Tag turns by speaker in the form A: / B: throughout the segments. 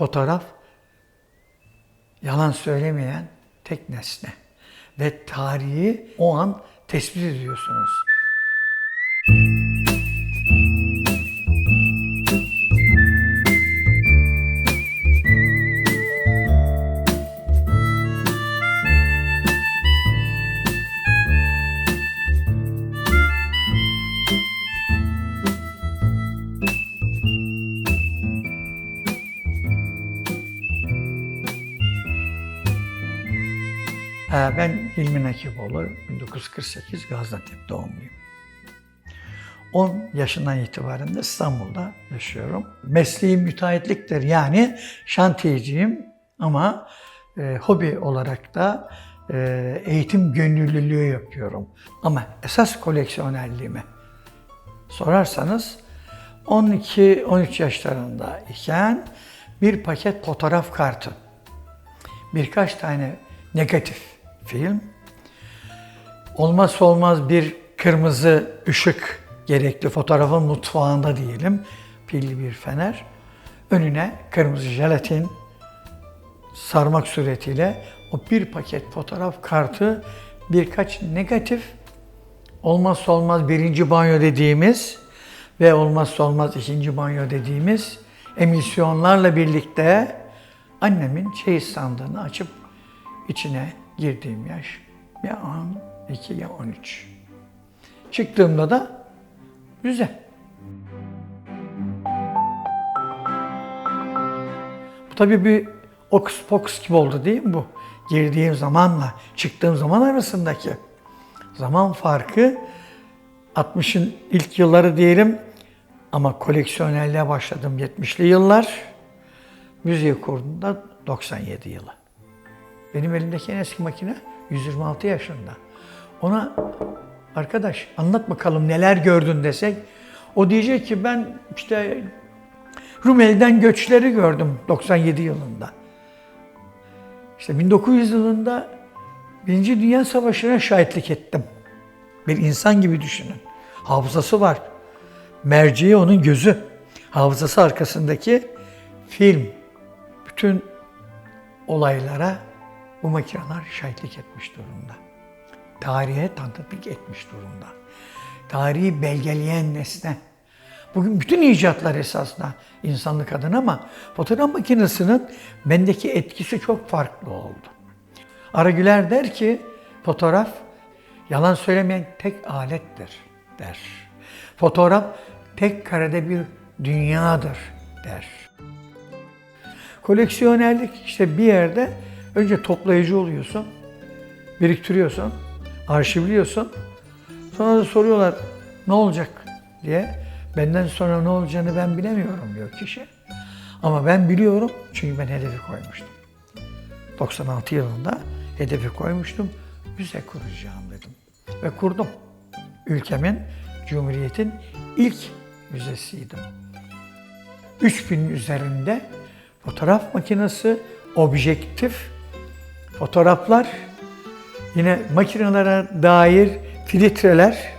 A: Fotoğraf yalan söylemeyen tek nesne ve tarihi o an tespit ediyorsunuz. Ben İlmi Nakiboğlu, 1948 Gaziantep doğumluyum. 10 yaşından itibaren de İstanbul'da yaşıyorum. Mesleğim müteahhitliktir yani şantiyeciyim ama e, hobi olarak da e, eğitim gönüllülüğü yapıyorum. Ama esas koleksiyonerliğime sorarsanız 12-13 yaşlarında iken bir paket fotoğraf kartı, birkaç tane negatif film, olmazsa olmaz bir kırmızı ışık gerekli fotoğrafın mutfağında diyelim, pilli bir fener, önüne kırmızı jelatin sarmak suretiyle o bir paket fotoğraf kartı birkaç negatif olmazsa olmaz birinci banyo dediğimiz ve olmazsa olmaz ikinci banyo dediğimiz emisyonlarla birlikte annemin çeyiz sandığını açıp içine girdiğim yaş ya 12 ya 13. Çıktığımda da müze. Bu tabii bir okus pokus gibi oldu değil mi bu? Girdiğim zamanla çıktığım zaman arasındaki zaman farkı 60'ın ilk yılları diyelim ama koleksiyonerliğe başladım 70'li yıllar. Müziği kurduğumda 97 yılı. Benim elimdeki en eski makine 126 yaşında. Ona arkadaş anlat bakalım neler gördün desek o diyecek ki ben işte Rumeli'den göçleri gördüm 97 yılında. İşte 1900 yılında Birinci Dünya Savaşı'na şahitlik ettim. Bir insan gibi düşünün. Hafızası var. Merceği onun gözü. Hafızası arkasındaki film. Bütün olaylara bu makineler şahitlik etmiş durumda. Tarihe tanıklık etmiş durumda. Tarihi belgeleyen nesne. Bugün bütün icatlar esasında insanlık adına ama fotoğraf makinesinin bendeki etkisi çok farklı oldu. Aragüler der ki fotoğraf yalan söylemeyen tek alettir der. Fotoğraf tek karede bir dünyadır der. Koleksiyonerlik işte bir yerde önce toplayıcı oluyorsun, biriktiriyorsun, arşivliyorsun. Sonra da soruyorlar ne olacak diye. Benden sonra ne olacağını ben bilemiyorum diyor kişi. Ama ben biliyorum çünkü ben hedefi koymuştum. 96 yılında hedefi koymuştum. Müze kuracağım dedim. Ve kurdum. Ülkemin, Cumhuriyet'in ilk müzesiydim. 3000 üzerinde fotoğraf makinesi, objektif, fotoğraflar, yine makinelere dair filtreler,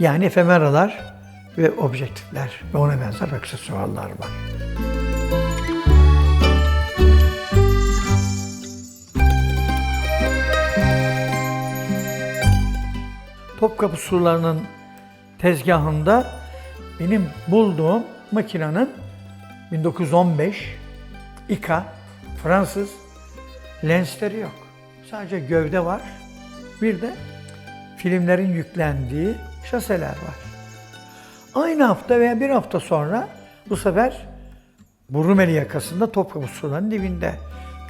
A: yani efemeralar ve objektifler ve ona benzer aksesuarlar var. Topkapı surlarının tezgahında benim bulduğum makinenin 1915 İKA Fransız lensleri yok. Sadece gövde var. Bir de filmlerin yüklendiği şaseler var. Aynı hafta veya bir hafta sonra bu sefer bu Rumeli yakasında Topkapı surlarının dibinde.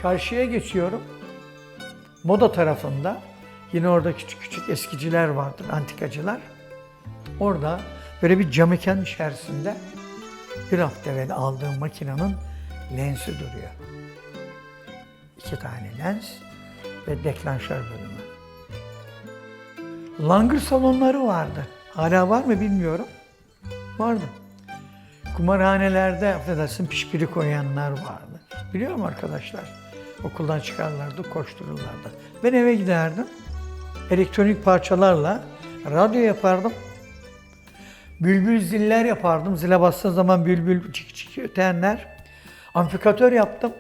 A: Karşıya geçiyorum. Moda tarafında yine orada küçük küçük eskiciler vardır, antikacılar. Orada böyle bir cam mekan içerisinde bir hafta evvel aldığım makinenin lensi duruyor. İki tane lens ve deklanşör bölümü. Langır salonları vardı. Hala var mı bilmiyorum. Vardı. Kumarhanelerde affedersin pişpiri koyanlar vardı. Biliyor musun arkadaşlar? Okuldan çıkarlardı, koştururlardı. Ben eve giderdim. Elektronik parçalarla radyo yapardım. Bülbül ziller yapardım. Zile bastığı zaman bülbül çik çik ötenler. Amfikatör yaptım.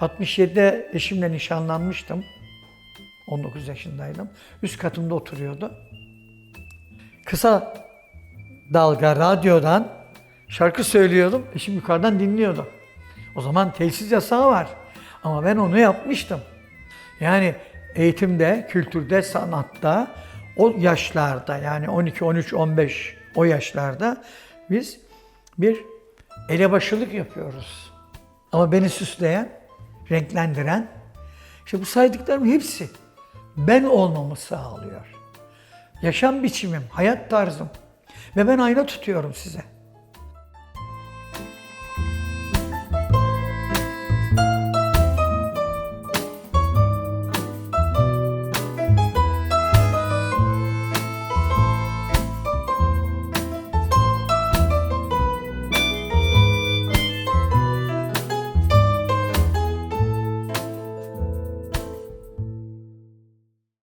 A: 67'de eşimle nişanlanmıştım. 19 yaşındaydım. Üst katımda oturuyordu. Kısa dalga radyodan şarkı söylüyordum. Eşim yukarıdan dinliyordu. O zaman telsiz yasağı var. Ama ben onu yapmıştım. Yani eğitimde, kültürde, sanatta o yaşlarda yani 12, 13, 15 o yaşlarda biz bir elebaşılık yapıyoruz. Ama beni süsleyen, renklendiren, işte bu saydıklarım hepsi ben olmamı sağlıyor. Yaşam biçimim, hayat tarzım ve ben ayna tutuyorum size.